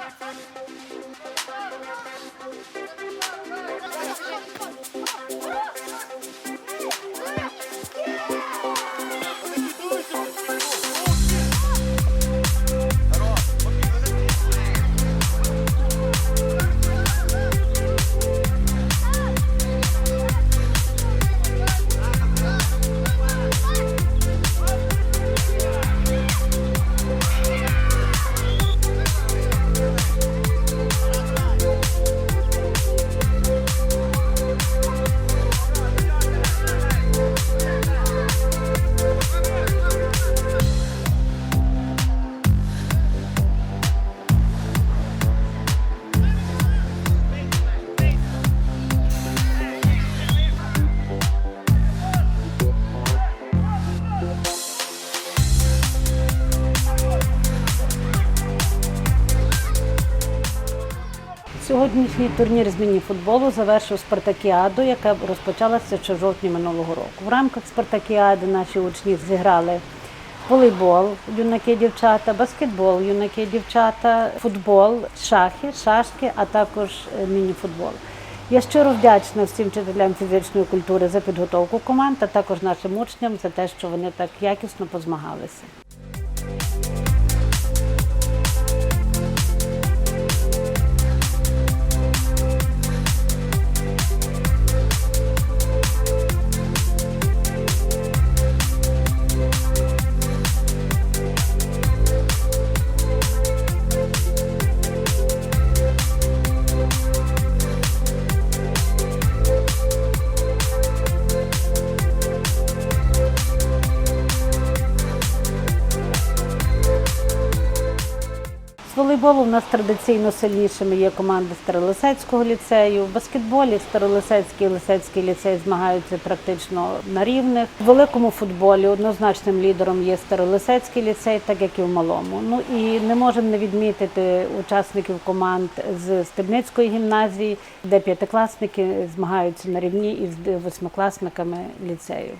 Thank you. Сьогоднішній турнір з міні-футболу завершив спартакіаду, яка розпочалася ще в жовтні минулого року. В рамках спартакіади наші учні зіграли волейбол, юнаки, дівчата, баскетбол, юнаки, дівчата, футбол, шахи, шашки, а також е, міні-футбол. Я щиро вдячна всім вчителям фізичної культури за підготовку команд, а також нашим учням за те, що вони так якісно позмагалися. Волейболу у нас традиційно сильнішими є команди Старолисецького ліцею. В баскетболі Старолисецький і Лисецький ліцей змагаються практично на рівних. В великому футболі однозначним лідером є Старолисецький ліцей, так як і в малому. Ну і не можемо не відмітити учасників команд з Стебницької гімназії, де п'ятикласники змагаються на рівні із восьмикласниками ліцею.